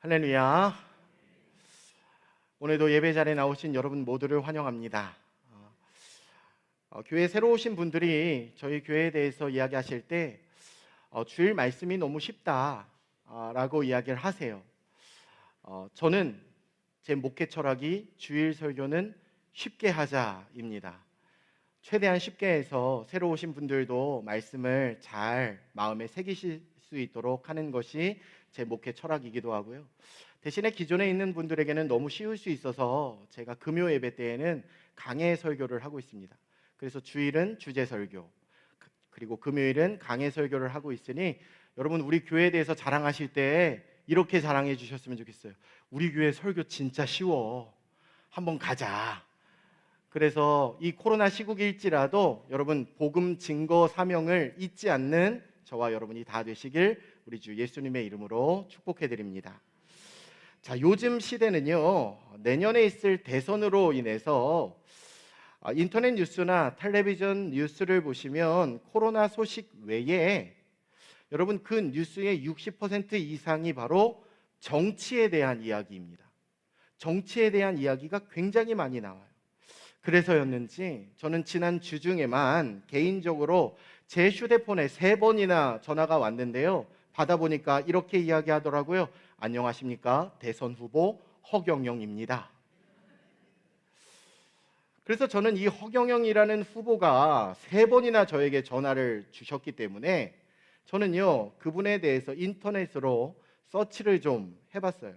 할렐루야. 오늘도 예배 자리에 나오신 여러분 모두를 환영합니다. 어, 어, 교회 새로 오신 분들이 저희 교회에 대해서 이야기하실 때 어, 주일 말씀이 너무 쉽다라고 이야기를 하세요. 어, 저는 제 목회 철학이 주일 설교는 쉽게 하자입니다. 최대한 쉽게 해서 새로 오신 분들도 말씀을 잘 마음에 새기실 수 있도록 하는 것이 제 목회 철학이기도 하고요. 대신에 기존에 있는 분들에게는 너무 쉬울 수 있어서 제가 금요 예배 때에는 강해 설교를 하고 있습니다. 그래서 주일은 주제 설교, 그리고 금요일은 강해 설교를 하고 있으니 여러분 우리 교회에 대해서 자랑하실 때 이렇게 자랑해 주셨으면 좋겠어요. 우리 교회 설교 진짜 쉬워. 한번 가자. 그래서 이 코로나 시국일지라도 여러분 복음 증거 사명을 잊지 않는 저와 여러분이 다 되시길 우리 주 예수님의 이름으로 축복해 드립니다. 자, 요즘 시대는요. 내년에 있을 대선으로 인해서 아, 인터넷 뉴스나 텔레비전 뉴스를 보시면 코로나 소식 외에 여러분 그 뉴스의 60% 이상이 바로 정치에 대한 이야기입니다. 정치에 대한 이야기가 굉장히 많이 나와요. 그래서였는지 저는 지난 주 중에만 개인적으로 제 휴대폰에 세 번이나 전화가 왔는데요. 받아보니까 이렇게 이야기하더라고요. 안녕하십니까? 대선 후보 허경영입니다. 그래서 저는 이 허경영이라는 후보가 세 번이나 저에게 전화를 주셨기 때문에 저는요, 그분에 대해서 인터넷으로 서치를 좀 해봤어요.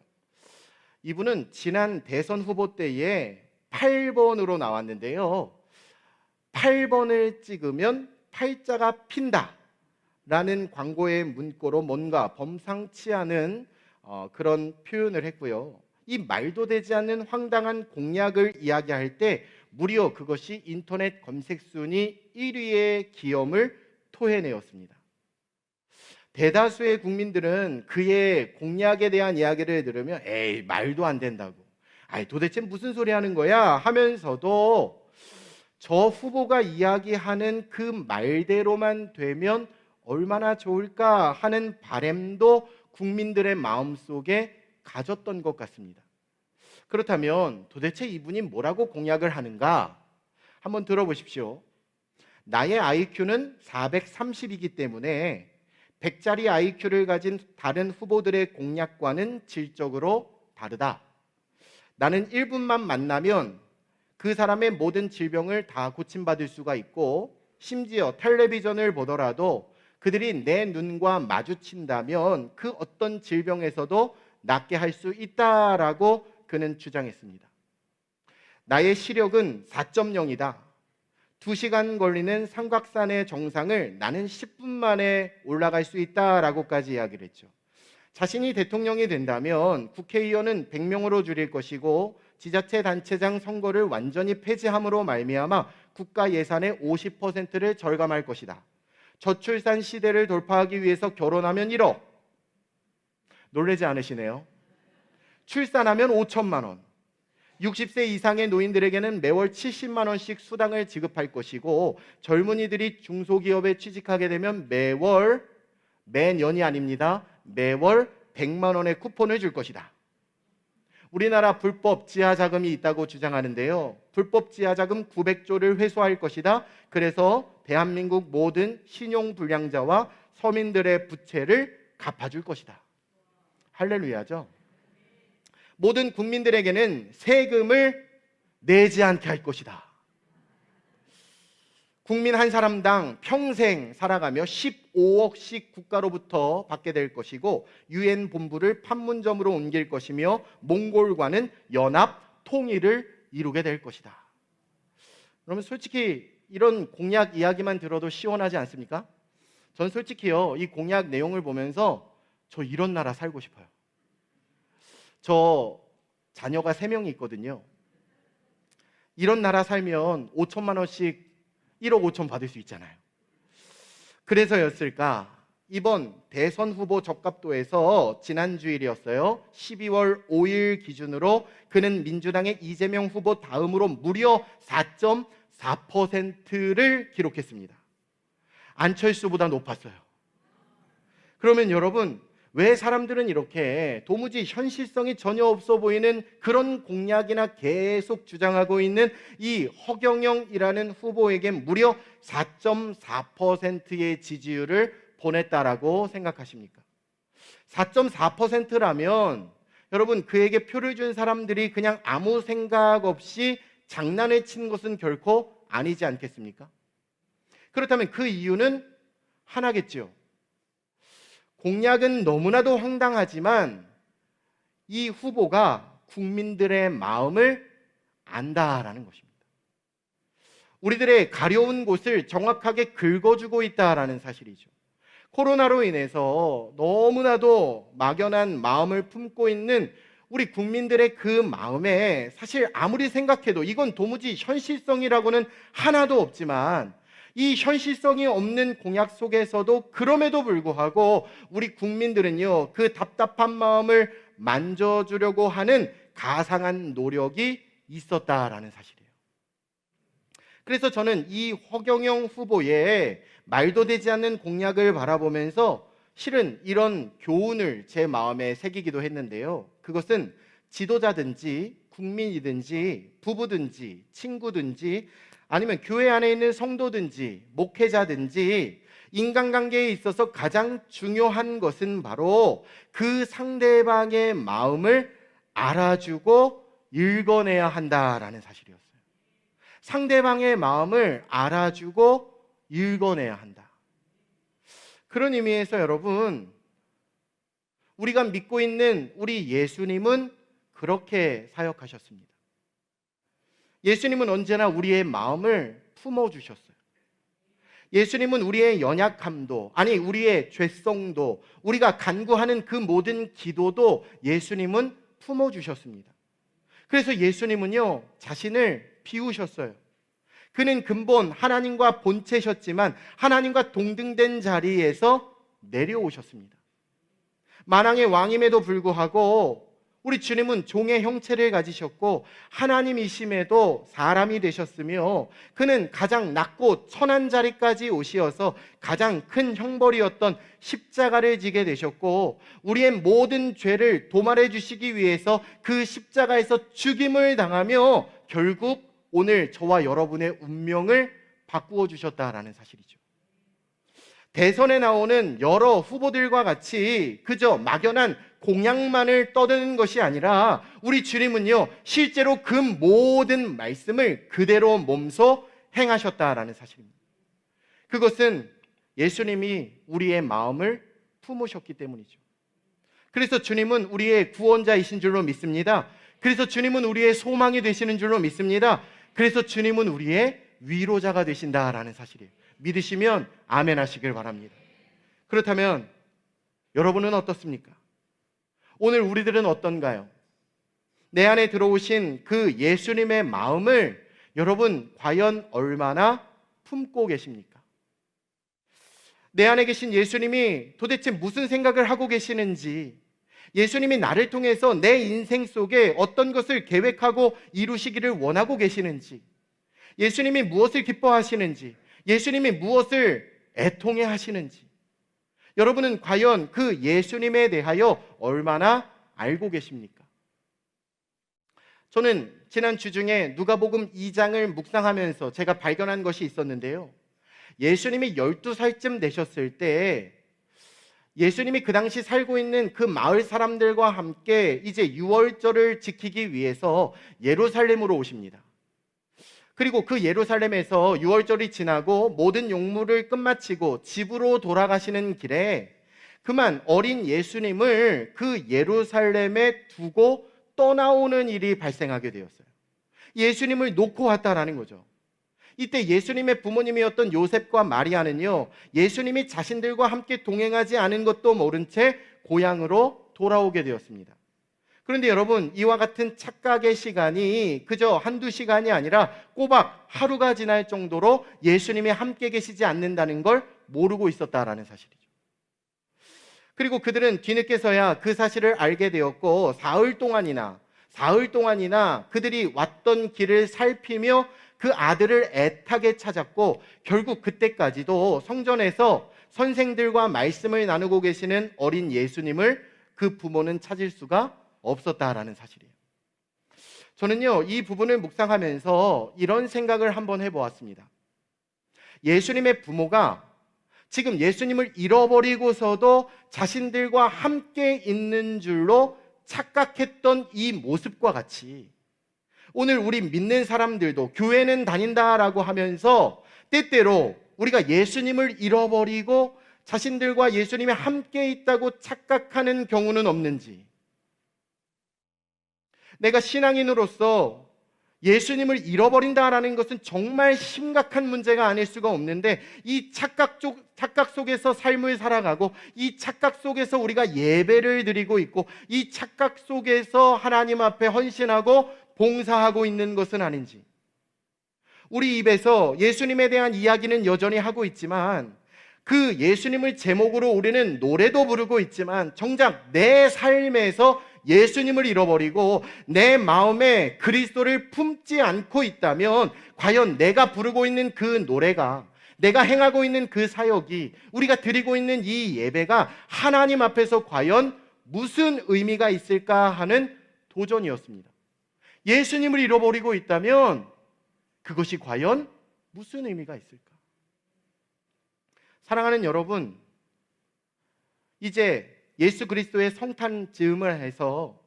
이분은 지난 대선 후보 때에 8번으로 나왔는데요. 8번을 찍으면 팔자가 핀다. 라는 광고의 문구로 뭔가 범상치 않은 어, 그런 표현을 했고요. 이 말도 되지 않는 황당한 공약을 이야기할 때 무려 그것이 인터넷 검색 순위 1위의 기염을 토해내었습니다. 대다수의 국민들은 그의 공약에 대한 이야기를 들으면 에이 말도 안 된다고 아이 도대체 무슨 소리 하는 거야 하면서도 저 후보가 이야기하는 그 말대로만 되면 얼마나 좋을까 하는 바램도 국민들의 마음속에 가졌던 것 같습니다. 그렇다면 도대체 이분이 뭐라고 공약을 하는가? 한번 들어보십시오. 나의 IQ는 430이기 때문에 100짜리 IQ를 가진 다른 후보들의 공약과는 질적으로 다르다. 나는 1분만 만나면 그 사람의 모든 질병을 다 고침받을 수가 있고 심지어 텔레비전을 보더라도 그들이 내 눈과 마주친다면 그 어떤 질병에서도 낫게 할 수 있다라고 그는 주장했습니다. 나의 시력은 4.0이다. 2시간 걸리는 삼각산의 정상을 나는 10분 만에 올라갈 수 있다라고까지 이야기를 했죠. 자신이 대통령이 된다면 국회의원은 100명으로 줄일 것이고 지자체 단체장 선거를 완전히 폐지함으로 말미암아 국가 예산의 50%를 절감할 것이다. 저출산 시대를 돌파하기 위해서 결혼하면 1억. 놀라지 않으시네요. 출산하면 5천만 원. 60세 이상의 노인들에게는 매월 70만 원씩 수당을 지급할 것이고 젊은이들이 중소기업에 취직하게 되면 매월 매년이 아닙니다. 매월 100만 원의 쿠폰을 줄 것이다. 우리나라 불법 지하 자금이 있다고 주장하는데요. 불법 지하 자금 900조를 회수할 것이다. 그래서 대한민국 모든 신용 불량자와 서민들의 부채를 갚아줄 것이다. 할렐루야죠. 모든 국민들에게는 세금을 내지 않게 할 것이다. 국민 한 사람당 평생 살아가며 15억씩 국가로부터 받게 될 것이고 유엔 본부를 판문점으로 옮길 것이며 몽골과는 연합 통일을 이루게 될 것이다. 그러면 솔직히 이런 공약 이야기만 들어도 시원하지 않습니까? 전 솔직히요 이 공약 내용을 보면서 저 이런 나라 살고 싶어요. 저 자녀가 세 명이 있거든요. 이런 나라 살면 5천만 원씩 1억 5천 받을 수 있잖아요. 그래서였을까? 이번 대선 후보 적합도에서 지난 주일이었어요. 12월 5일 기준으로 그는 민주당의 이재명 후보 다음으로 무려 4.4%를 기록했습니다. 안철수보다 높았어요. 그러면 여러분, 왜 사람들은 이렇게 도무지 현실성이 전혀 없어 보이는 그런 공약이나 계속 주장하고 있는 이 허경영이라는 후보에게 무려 4.4%의 지지율을 보냈다라고 생각하십니까? 4.4%라면 여러분 그에게 표를 준 사람들이 그냥 아무 생각 없이 장난을 친 것은 결코 아니지 않겠습니까? 그렇다면 그 이유는 하나겠죠. 공약은 너무나도 황당하지만 이 후보가 국민들의 마음을 안다라는 것입니다. 우리들의 가려운 곳을 정확하게 긁어주고 있다라는 사실이죠. 코로나로 인해서 너무나도 막연한 마음을 품고 있는 우리 국민들의 그 마음에 사실 아무리 생각해도 이건 도무지 현실성이라고는 하나도 없지만 이 현실성이 없는 공약 속에서도 그럼에도 불구하고 우리 국민들은요, 그 답답한 마음을 만져주려고 하는 가상한 노력이 있었다라는 사실이에요. 그래서 저는 이 허경영 후보의 말도 되지 않는 공약을 바라보면서 실은 이런 교훈을 제 마음에 새기기도 했는데요. 그것은 지도자든지 국민이든지 부부든지 친구든지 아니면 교회 안에 있는 성도든지 목회자든지 인간관계에 있어서 가장 중요한 것은 바로 그 상대방의 마음을 알아주고 읽어내야 한다라는 사실이었어요. 상대방의 마음을 알아주고 읽어내야 한다. 그런 의미에서 여러분, 우리가 믿고 있는 우리 예수님은 그렇게 사역하셨습니다. 예수님은 언제나 우리의 마음을 품어주셨어요. 예수님은 우리의 연약함도, 아니, 우리의 죄성도, 우리가 간구하는 그 모든 기도도 예수님은 품어주셨습니다. 그래서 예수님은요, 자신을 비우셨어요. 그는 근본 하나님과 본체셨지만 하나님과 동등된 자리에서 내려오셨습니다. 만왕의 왕임에도 불구하고 우리 주님은 종의 형체를 가지셨고 하나님이심에도 사람이 되셨으며 그는 가장 낮고 천한 자리까지 오시어서 가장 큰 형벌이었던 십자가를 지게 되셨고 우리의 모든 죄를 도말해 주시기 위해서 그 십자가에서 죽임을 당하며 결국 오늘 저와 여러분의 운명을 바꾸어 주셨다라는 사실이죠. 대선에 나오는 여러 후보들과 같이 그저 막연한 공약만을 떠드는 것이 아니라 우리 주님은요, 실제로 그 모든 말씀을 그대로 몸소 행하셨다라는 사실입니다. 그것은 예수님이 우리의 마음을 품으셨기 때문이죠. 그래서 주님은 우리의 구원자이신 줄로 믿습니다. 그래서 주님은 우리의 소망이 되시는 줄로 믿습니다. 그래서 주님은 우리의 위로자가 되신다라는 사실이에요. 믿으시면 아멘 하시길 바랍니다. 그렇다면 여러분은 어떻습니까? 오늘 우리들은 어떤가요? 내 안에 들어오신 그 예수님의 마음을 여러분 과연 얼마나 품고 계십니까? 내 안에 계신 예수님이 도대체 무슨 생각을 하고 계시는지, 예수님이 나를 통해서 내 인생 속에 어떤 것을 계획하고 이루시기를 원하고 계시는지, 예수님이 무엇을 기뻐하시는지, 예수님이 무엇을 애통해 하시는지, 여러분은 과연 그 예수님에 대하여 얼마나 알고 계십니까? 저는 지난 주 중에 누가복음 2장을 묵상하면서 제가 발견한 것이 있었는데요. 예수님이 12살쯤 되셨을 때 예수님이 그 당시 살고 있는 그 마을 사람들과 함께 이제 유월절을 지키기 위해서 예루살렘으로 오십니다. 그리고 그 예루살렘에서 6월절이 지나고 모든 용무를 끝마치고 집으로 돌아가시는 길에 그만 어린 예수님을 그 예루살렘에 두고 떠나오는 일이 발생하게 되었어요. 예수님을 놓고 왔다라는 거죠. 이때 예수님의 부모님이었던 요셉과 마리아는요, 예수님이 자신들과 함께 동행하지 않은 것도 모른 채 고향으로 돌아오게 되었습니다. 그런데 여러분, 이와 같은 착각의 시간이 그저 한두 시간이 아니라 꼬박 하루가 지날 정도로 예수님이 함께 계시지 않는다는 걸 모르고 있었다라는 사실이죠. 그리고 그들은 뒤늦게서야 그 사실을 알게 되었고, 사흘 동안이나, 사흘 동안이나 그들이 왔던 길을 살피며 그 아들을 애타게 찾았고, 결국 그때까지도 성전에서 선생들과 말씀을 나누고 계시는 어린 예수님을 그 부모는 찾을 수가 없었다라는 사실이에요. 저는요, 이 부분을 묵상하면서 이런 생각을 한번 해보았습니다. 예수님의 부모가 지금 예수님을 잃어버리고서도 자신들과 함께 있는 줄로 착각했던 이 모습과 같이 오늘 우리 믿는 사람들도 교회는 다닌다라고 하면서 때때로 우리가 예수님을 잃어버리고 자신들과 예수님이 함께 있다고 착각하는 경우는 없는지 내가 신앙인으로서 예수님을 잃어버린다라는 것은 정말 심각한 문제가 아닐 수가 없는데 이 착각 쪽 착각 속에서 삶을 살아가고 이 착각 속에서 우리가 예배를 드리고 있고 이 착각 속에서 하나님 앞에 헌신하고 봉사하고 있는 것은 아닌지. 우리 입에서 예수님에 대한 이야기는 여전히 하고 있지만 그 예수님을 제목으로 우리는 노래도 부르고 있지만 정작 내 삶에서 예수님을 잃어버리고 내 마음에 그리스도를 품지 않고 있다면 과연 내가 부르고 있는 그 노래가 내가 행하고 있는 그 사역이 우리가 드리고 있는 이 예배가 하나님 앞에서 과연 무슨 의미가 있을까 하는 도전이었습니다. 예수님을 잃어버리고 있다면 그것이 과연 무슨 의미가 있을까? 사랑하는 여러분, 이제 예수 그리스도의 성탄 즈음을 해서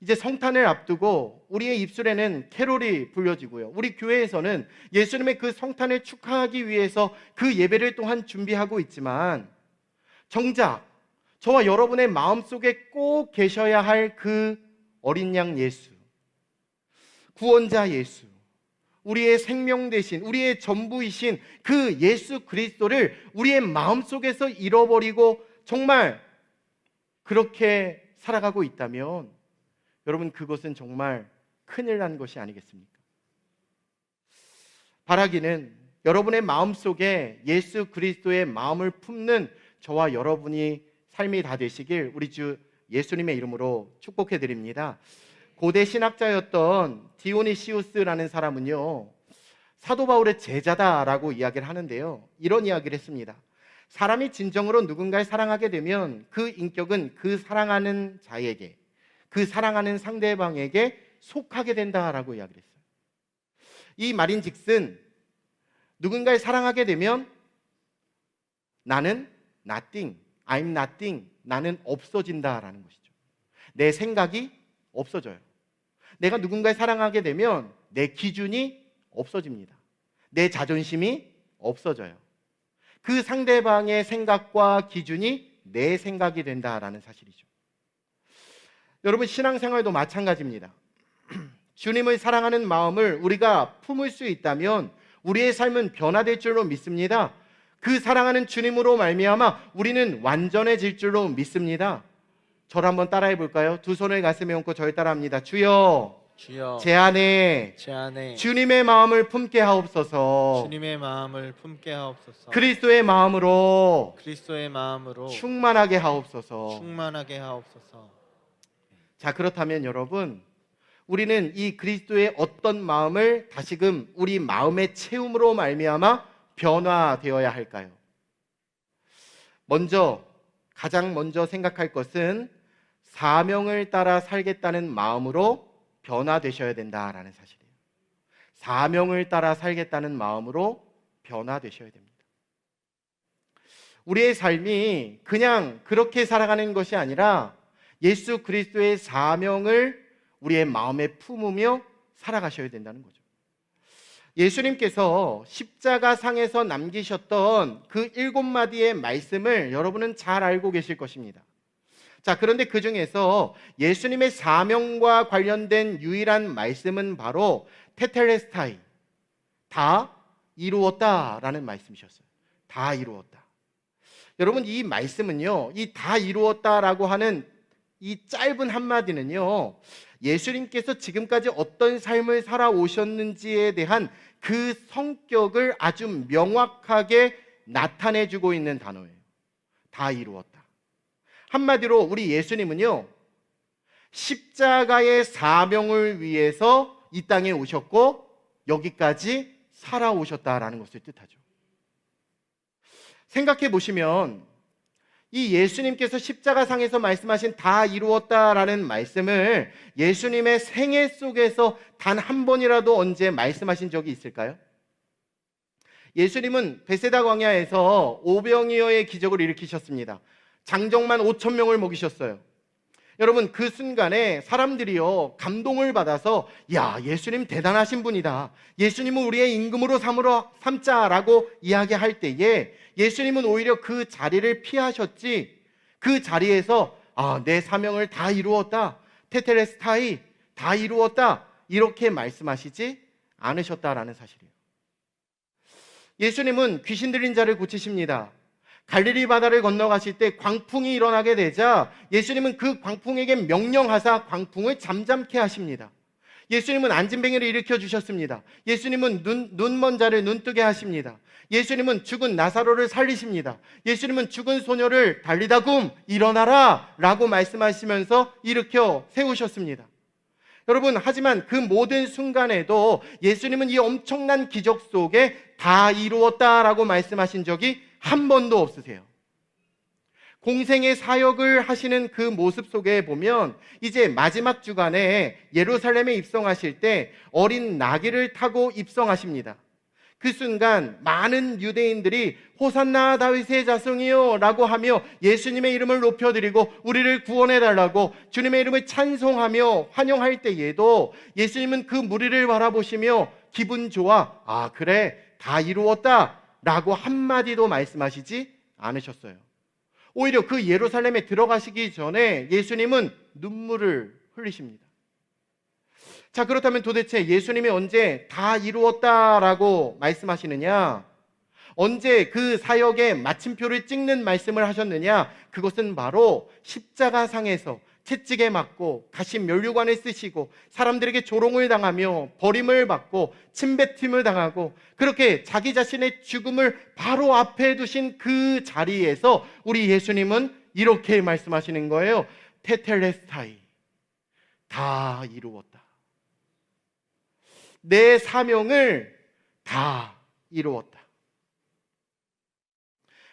이제 성탄을 앞두고 우리의 입술에는 캐롤이 불려지고요. 우리 교회에서는 예수님의 그 성탄을 축하하기 위해서 그 예배를 또한 준비하고 있지만 정작 저와 여러분의 마음속에 꼭 계셔야 할 그 어린 양 예수, 구원자 예수, 우리의 생명 대신 우리의 전부이신 그 예수 그리스도를 우리의 마음속에서 잃어버리고 정말 그렇게 살아가고 있다면 여러분 그것은 정말 큰일 난 것이 아니겠습니까? 바라기는 여러분의 마음 속에 예수 그리스도의 마음을 품는 저와 여러분이 삶이 다 되시길 우리 주 예수님의 이름으로 축복해 드립니다. 고대 신학자였던 디오니시우스라는 사람은요. 사도 바울의 제자다라고 이야기를 하는데요. 이런 이야기를 했습니다. 사람이 진정으로 누군가를 사랑하게 되면 그 인격은 그 사랑하는 자에게, 그 사랑하는 상대방에게 속하게 된다라고 이야기를 했어요. 이 말인 즉슨 누군가를 사랑하게 되면 나는 nothing, I'm nothing, 나는 없어진다라는 것이죠. 내 생각이 없어져요. 내가 누군가를 사랑하게 되면 내 기준이 없어집니다. 내 자존심이 없어져요. 그 상대방의 생각과 기준이 내 생각이 된다라는 사실이죠. 여러분 신앙생활도 마찬가지입니다. 주님을 사랑하는 마음을 우리가 품을 수 있다면 우리의 삶은 변화될 줄로 믿습니다. 그 사랑하는 주님으로 말미암아 우리는 완전해질 줄로 믿습니다. 저를 한번 따라해 볼까요? 두 손을 가슴에 얹고 저를 따라합니다. 주여, 주여 제 안에 제 안에 주님의 마음을 품게 하옵소서. 주님의 마음을 품게 하옵소서. 그리스도의 마음으로 그리스도의 마음으로 충만하게 하옵소서. 충만하게 하옵소서. 자, 그렇다면 여러분, 우리는 이 그리스도의 어떤 마음을 다시금 우리 마음의 체험으로 말미암아 변화되어야 할까요? 먼저 가장 먼저 생각할 것은 사명을 따라 살겠다는 마음으로 변화되셔야 된다라는 사실이에요. 사명을 따라 살겠다는 마음으로 변화되셔야 됩니다. 우리의 삶이 그냥 그렇게 살아가는 것이 아니라 예수 그리스도의 사명을 우리의 마음에 품으며 살아가셔야 된다는 거죠. 예수님께서 십자가 상에서 남기셨던 그 일곱 마디의 말씀을 여러분은 잘 알고 계실 것입니다. 자, 그런데 그 중에서 예수님의 사명과 관련된 유일한 말씀은 바로 테텔레스타이. 다 이루었다라는 말씀이셨어요. 다 이루었다. 여러분, 이 말씀은요, 이 다 이루었다라고 하는 이 짧은 한마디는요, 예수님께서 지금까지 어떤 삶을 살아오셨는지에 대한 그 성격을 아주 명확하게 나타내 주고 있는 단어예요. 다 이루었다. 한마디로 우리 예수님은요, 십자가의 사명을 위해서 이 땅에 오셨고, 여기까지 살아오셨다라는 것을 뜻하죠. 생각해 보시면 이 예수님께서 십자가상에서 말씀하신 다 이루었다라는 말씀을 예수님의 생애 속에서 단 한 번이라도 언제 말씀하신 적이 있을까요? 예수님은 베세다 광야에서 오병이어의 기적을 일으키셨습니다. 장정만 5천 명을 먹이셨어요. 여러분 그 순간에 사람들이요 감동을 받아서 야 예수님 대단하신 분이다. 예수님은 우리의 임금으로 삼으러 삼자라고 이야기할 때에 예수님은 오히려 그 자리를 피하셨지 그 자리에서 아 내 사명을 다 이루었다. 테테레스타이 다 이루었다. 이렇게 말씀하시지 않으셨다라는 사실이에요. 예수님은 귀신 들린 자를 고치십니다. 갈릴리 바다를 건너가실 때 광풍이 일어나게 되자 예수님은 그 광풍에게 명령하사 광풍을 잠잠케 하십니다. 예수님은 안진뱅이를 일으켜 주셨습니다. 예수님은 눈, 눈먼 자를 눈뜨게 하십니다. 예수님은 죽은 나사로를 살리십니다. 예수님은 죽은 소녀를 달리다 굼 일어나라 라고 말씀하시면서 일으켜 세우셨습니다. 여러분, 하지만 그 모든 순간에도 예수님은 이 엄청난 기적 속에 다 이루었다라고 말씀하신 적이 한 번도 없으세요. 공생의 사역을 하시는 그 모습 속에 보면 이제 마지막 주간에 예루살렘에 입성하실 때 어린 나귀를 타고 입성하십니다. 그 순간 많은 유대인들이 호산나 다윗의 자손이요 라고 하며 예수님의 이름을 높여드리고 우리를 구원해 달라고 주님의 이름을 찬송하며 환영할 때에도 예수님은 그 무리를 바라보시며 기분 좋아 아 그래 다 이루었다 라고 한마디도 말씀하시지 않으셨어요. 오히려 그 예루살렘에 들어가시기 전에 예수님은 눈물을 흘리십니다. 자, 그렇다면 도대체 예수님이 언제 다 이루었다라고 말씀하시느냐? 언제 그 사역의 마침표를 찍는 말씀을 하셨느냐? 그것은 바로 십자가상에서 채찍에 맞고 가신 면류관을 쓰시고 사람들에게 조롱을 당하며 버림을 받고 침뱉음을 당하고 그렇게 자기 자신의 죽음을 바로 앞에 두신 그 자리에서 우리 예수님은 이렇게 말씀하시는 거예요. 테텔레스타이 다 이루었다. 내 사명을 다 이루었다.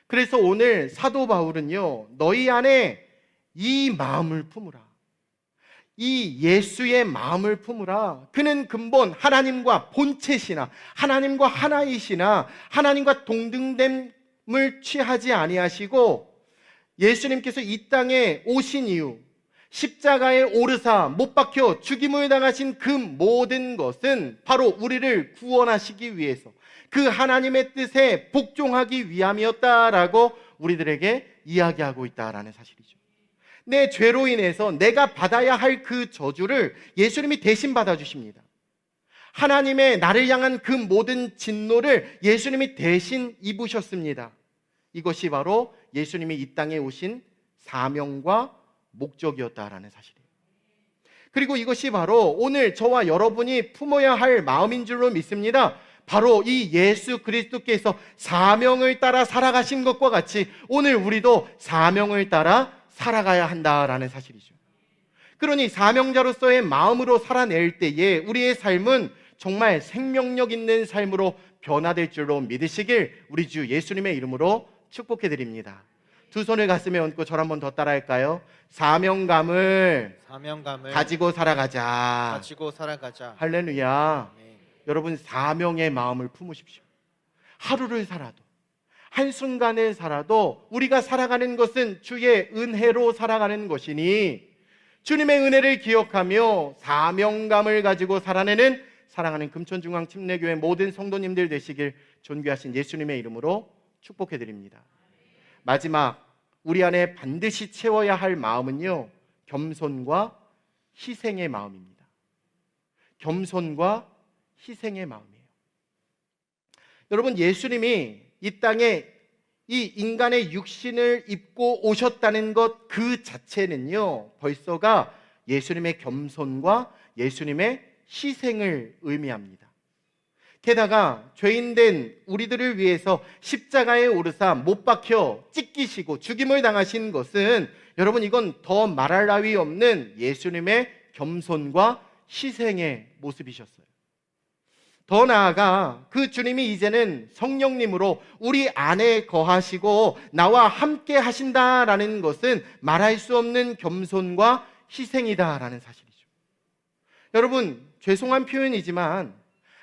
그래서 오늘 사도 바울은요, 너희 안에 이 마음을 품으라. 이 예수의 마음을 품으라. 그는 근본 하나님과 본체시나 하나님과 하나이시나 하나님과 동등됨을 취하지 아니하시고 예수님께서 이 땅에 오신 이유 십자가에 오르사 못 박혀 죽임을 당하신 그 모든 것은 바로 우리를 구원하시기 위해서 그 하나님의 뜻에 복종하기 위함이었다라고 우리들에게 이야기하고 있다라는 사실이죠. 내 죄로 인해서 내가 받아야 할 그 저주를 예수님이 대신 받아주십니다. 하나님의 나를 향한 그 모든 진노를 예수님이 대신 입으셨습니다. 이것이 바로 예수님이 이 땅에 오신 사명과 목적이었다라는 사실이에요. 그리고 이것이 바로 오늘 저와 여러분이 품어야 할 마음인 줄로 믿습니다. 바로 이 예수 그리스도께서 사명을 따라 살아가신 것과 같이 오늘 우리도 사명을 따라 살아가야 한다라는 사실이죠. 그러니 사명자로서의 마음으로 살아낼 때에 우리의 삶은 정말 생명력 있는 삶으로 변화될 줄로 믿으시길 우리 주 예수님의 이름으로 축복해 드립니다. 두 손을 가슴에 얹고 저를 한번 더 따라할까요? 사명감을 사명감을 가지고 살아가자. 가지고 살아가자. 할렐루야. 아멘. 여러분 사명의 마음을 품으십시오. 하루를 살아도 한순간을 살아도 우리가 살아가는 것은 주의 은혜로 살아가는 것이니 주님의 은혜를 기억하며 사명감을 가지고 살아내는 사랑하는 금천중앙 침례교회 모든 성도님들 되시길 존귀하신 예수님의 이름으로 축복해 드립니다. 마지막 우리 안에 반드시 채워야 할 마음은요. 겸손과 희생의 마음입니다. 겸손과 희생의 마음이에요. 여러분 예수님이 이 땅에 이 인간의 육신을 입고 오셨다는 것 그 자체는요. 벌써가 예수님의 겸손과 예수님의 희생을 의미합니다. 게다가 죄인된 우리들을 위해서 십자가에 오르사 못 박혀 찢기시고 죽임을 당하신 것은 여러분 이건 더 말할 나위 없는 예수님의 겸손과 희생의 모습이셨어요. 더 나아가 그 주님이 이제는 성령님으로 우리 안에 거하시고 나와 함께 하신다라는 것은 말할 수 없는 겸손과 희생이다라는 사실이죠. 여러분, 죄송한 표현이지만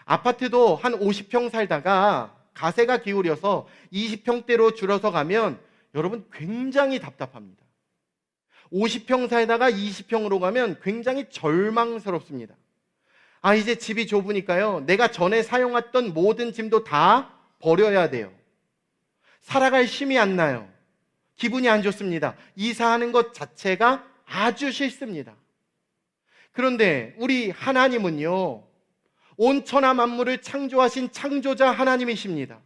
아파트도 한 50평 살다가 가세가 기울여서 20평대로 줄어서 가면 여러분 굉장히 답답합니다. 50평 살다가 20평으로 가면 굉장히 절망스럽습니다. 아, 이제 집이 좁으니까요. 내가 전에 사용했던 모든 짐도 다 버려야 돼요. 살아갈 힘이 안 나요. 기분이 안 좋습니다. 이사하는 것 자체가 아주 싫습니다. 그런데 우리 하나님은요, 온 천하 만물을 창조하신 창조자 하나님이십니다.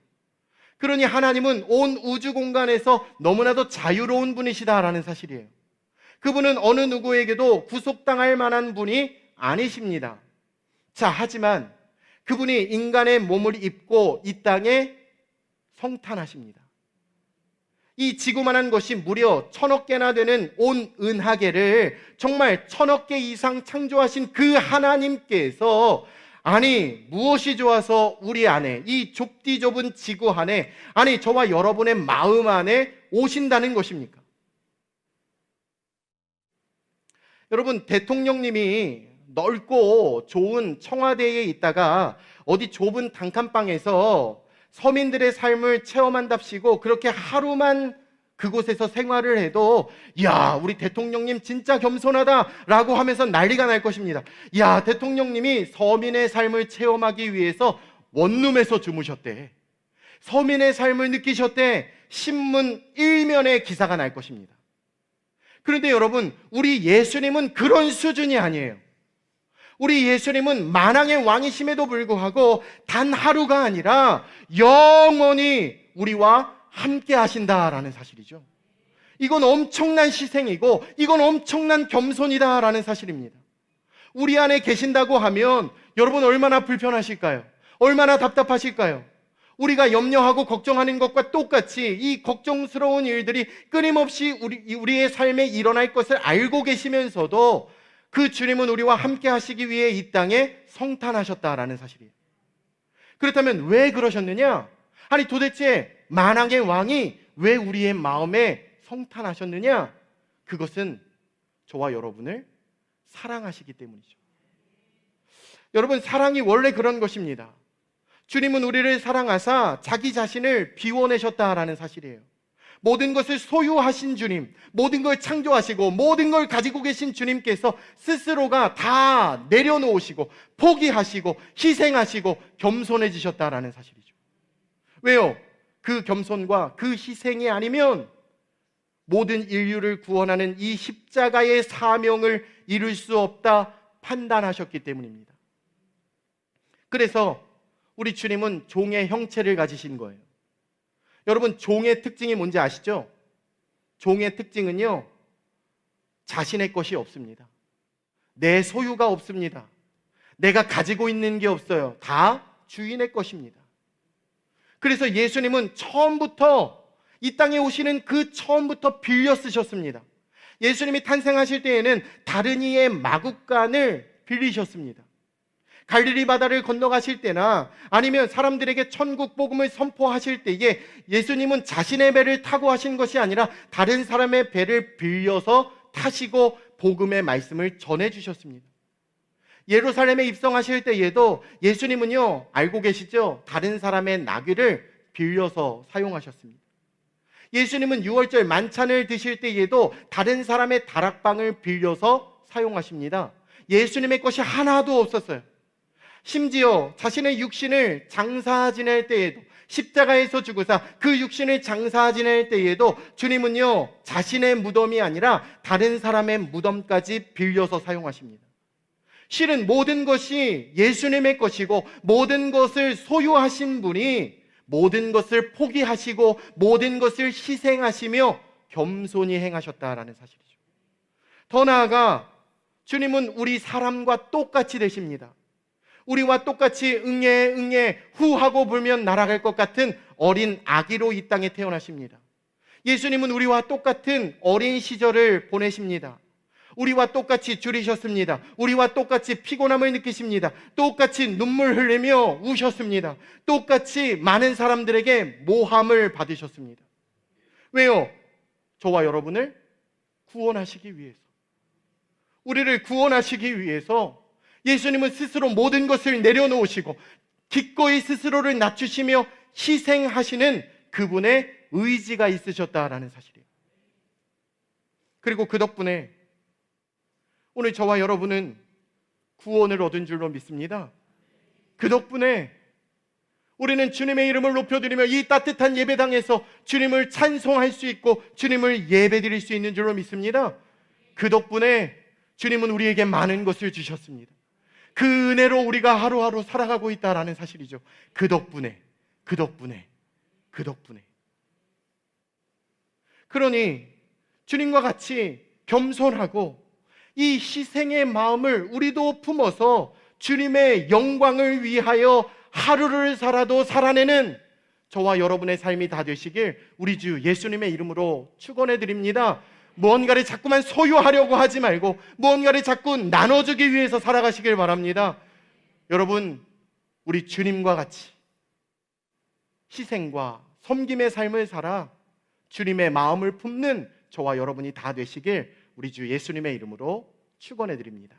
그러니 하나님은 온 우주 공간에서 너무나도 자유로운 분이시다라는 사실이에요. 그분은 어느 누구에게도 구속당할 만한 분이 아니십니다. 자, 하지만 그분이 인간의 몸을 입고 이 땅에 성탄하십니다. 이 지구만한 것이 무려 천억 개나 되는 온 은하계를 정말 천억 개 이상 창조하신 그 하나님께서 아니 무엇이 좋아서 우리 안에 이 좁디 좁은 지구 안에 아니 저와 여러분의 마음 안에 오신다는 것입니까? 여러분 대통령님이 넓고 좋은 청와대에 있다가 어디 좁은 단칸방에서 서민들의 삶을 체험한답시고 그렇게 하루만 그곳에서 생활을 해도 야 우리 대통령님 진짜 겸손하다라고 하면서 난리가 날 것입니다. 야 대통령님이 서민의 삶을 체험하기 위해서 원룸에서 주무셨대. 서민의 삶을 느끼셨대. 신문 일면에 기사가 날 것입니다. 그런데 여러분 우리 예수님은 그런 수준이 아니에요. 우리 예수님은 만왕의 왕이심에도 불구하고 단 하루가 아니라 영원히 우리와 함께 하신다라는 사실이죠. 이건 엄청난 희생이고 이건 엄청난 겸손이다라는 사실입니다. 우리 안에 계신다고 하면 여러분 얼마나 불편하실까요? 얼마나 답답하실까요? 우리가 염려하고 걱정하는 것과 똑같이 이 걱정스러운 일들이 끊임없이 우리, 우리의 삶에 일어날 것을 알고 계시면서도 그 주님은 우리와 함께 하시기 위해 이 땅에 성탄하셨다라는 사실이에요. 그렇다면 왜 그러셨느냐? 아니 도대체 만왕의 왕이 왜 우리의 마음에 성탄하셨느냐? 그것은 저와 여러분을 사랑하시기 때문이죠. 여러분 사랑이 원래 그런 것입니다. 주님은 우리를 사랑하사 자기 자신을 비워내셨다라는 사실이에요. 모든 것을 소유하신 주님, 모든 걸 창조하시고 모든 걸 가지고 계신 주님께서 스스로가 다 내려놓으시고 포기하시고 희생하시고 겸손해지셨다라는 사실이죠. 왜요? 그 겸손과 그 희생이 아니면 모든 인류를 구원하는 이 십자가의 사명을 이룰 수 없다 판단하셨기 때문입니다. 그래서 우리 주님은 종의 형체를 가지신 거예요. 여러분, 종의 특징이 뭔지 아시죠? 종의 특징은요, 자신의 것이 없습니다. 내 소유가 없습니다. 내가 가지고 있는 게 없어요. 다 주인의 것입니다. 그래서 예수님은 처음부터 이 땅에 오시는 그 처음부터 빌려 쓰셨습니다. 예수님이 탄생하실 때에는 다른 이의 마국간을 빌리셨습니다. 갈릴리 바다를 건너가실 때나 아니면 사람들에게 천국 복음을 선포하실 때에 예수님은 자신의 배를 타고 하신 것이 아니라 다른 사람의 배를 빌려서 타시고 복음의 말씀을 전해 주셨습니다. 예루살렘에 입성하실 때에도 예수님은요, 알고 계시죠? 다른 사람의 나귀를 빌려서 사용하셨습니다. 예수님은 6월절 만찬을 드실 때에도 다른 사람의 다락방을 빌려서 사용하십니다. 예수님의 것이 하나도 없었어요. 심지어 자신의 육신을 장사 지낼 때에도 십자가에서 죽으사 그 육신을 장사 지낼 때에도 주님은요 자신의 무덤이 아니라 다른 사람의 무덤까지 빌려서 사용하십니다. 실은 모든 것이 예수님의 것이고 모든 것을 소유하신 분이 모든 것을 포기하시고 모든 것을 희생하시며 겸손히 행하셨다라는 사실이죠. 더 나아가 주님은 우리 사람과 똑같이 되십니다. 우리와 똑같이 응애 응애 후하고 불면 날아갈 것 같은 어린 아기로 이 땅에 태어나십니다. 예수님은 우리와 똑같은 어린 시절을 보내십니다. 우리와 똑같이 줄이셨습니다. 우리와 똑같이 피곤함을 느끼십니다. 똑같이 눈물 흘리며 우셨습니다. 똑같이 많은 사람들에게 모함을 받으셨습니다. 왜요? 저와 여러분을 구원하시기 위해서. 우리를 구원하시기 위해서 예수님은 스스로 모든 것을 내려놓으시고 기꺼이 스스로를 낮추시며 희생하시는 그분의 의지가 있으셨다라는 사실이에요. 그리고 그 덕분에 오늘 저와 여러분은 구원을 얻은 줄로 믿습니다. 그 덕분에 우리는 주님의 이름을 높여드리며 이 따뜻한 예배당에서 주님을 찬송할 수 있고 주님을 예배드릴 수 있는 줄로 믿습니다. 그 덕분에 주님은 우리에게 많은 것을 주셨습니다. 그 은혜로 우리가 하루하루 살아가고 있다라는 사실이죠. 그 덕분에, 그 덕분에, 그 덕분에. 그러니 주님과 같이 겸손하고 이 희생의 마음을 우리도 품어서 주님의 영광을 위하여 하루를 살아도 살아내는 저와 여러분의 삶이 다 되시길 우리 주 예수님의 이름으로 축원해 드립니다. 무언가를 자꾸만 소유하려고 하지 말고 무언가를 자꾸 나눠주기 위해서 살아가시길 바랍니다. 여러분, 우리 주님과 같이 희생과 섬김의 삶을 살아 주님의 마음을 품는 저와 여러분이 다 되시길 우리 주 예수님의 이름으로 축원해 드립니다.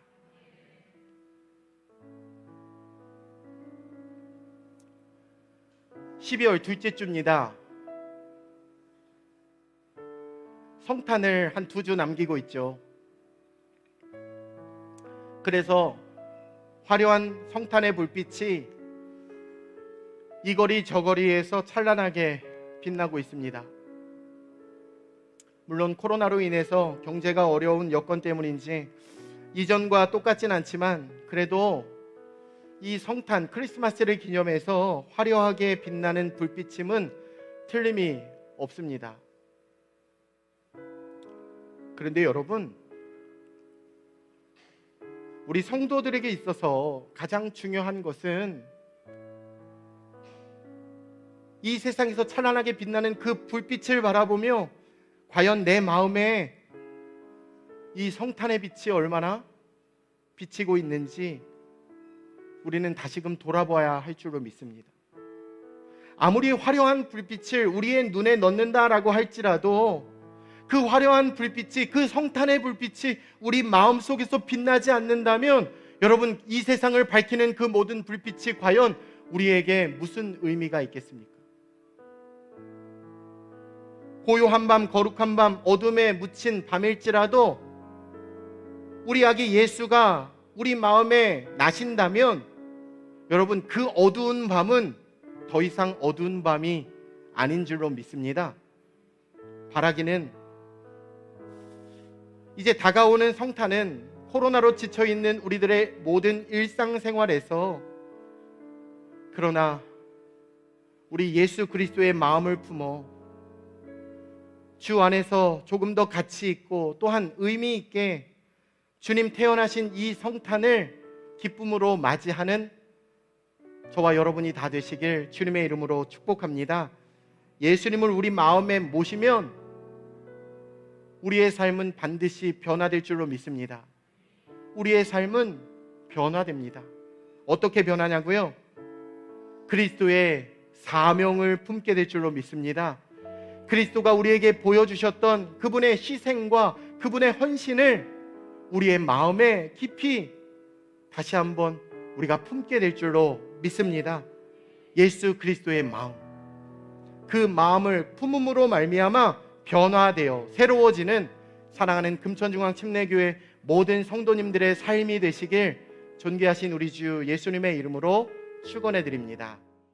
(12월) 둘째 주입니다. 성탄을 한 두 주 남기고 있죠. 그래서 화려한 성탄의 불빛이 이 거리 저 거리에서 찬란하게 빛나고 있습니다. 물론 코로나로 인해서 경제가 어려운 여건 때문인지 이전과 똑같진 않지만 그래도 이 성탄 크리스마스를 기념해서 화려하게 빛나는 불빛임은 틀림이 없습니다. 그런데 여러분, 우리 성도들에게 있어서 가장 중요한 것은 이 세상에서 찬란하게 빛나는 그 불빛을 바라보며 과연 내 마음에 이 성탄의 빛이 얼마나 비치고 있는지 우리는 다시금 돌아봐야 할 줄로 믿습니다. 아무리 화려한 불빛을 우리의 눈에 넣는다라고 할지라도 그 화려한 불빛이 그 성탄의 불빛이 우리 마음 속에서 빛나지 않는다면 여러분 이 세상을 밝히는 그 모든 불빛이 과연 우리에게 무슨 의미가 있겠습니까? 고요한 밤, 거룩한 밤, 어둠에 묻힌 밤일지라도 우리 아기 예수가 우리 마음에 나신다면 여러분 그 어두운 밤은 더 이상 어두운 밤이 아닌 줄로 믿습니다. 바라기는 이제 다가오는 성탄은 코로나로 지쳐 있는 우리들의 모든 일상생활에서 그러나 우리 예수 그리스도의 마음을 품어 주 안에서 조금 더 가치 있고 또한 의미 있게 주님 태어나신 이 성탄을 기쁨으로 맞이하는 저와 여러분이 다 되시길 주님의 이름으로 축복합니다. 예수님을 우리 마음에 모시면 우리의 삶은 반드시 변화될 줄로 믿습니다. 우리의 삶은 변화됩니다. 어떻게 변하냐고요? 그리스도의 사명을 품게 될 줄로 믿습니다. 그리스도가 우리에게 보여주셨던 그분의 희생과 그분의 헌신을 우리의 마음에 깊이 다시 한번 우리가 품게 될 줄로 믿습니다. 예수 그리스도의 마음. 그 마음을 품음으로 말미암아 변화되어 새로워지는 사랑하는 금천중앙 침례교회 모든 성도님들의 삶이 되시길 존귀하신 우리 주 예수님의 이름으로 축원해 드립니다.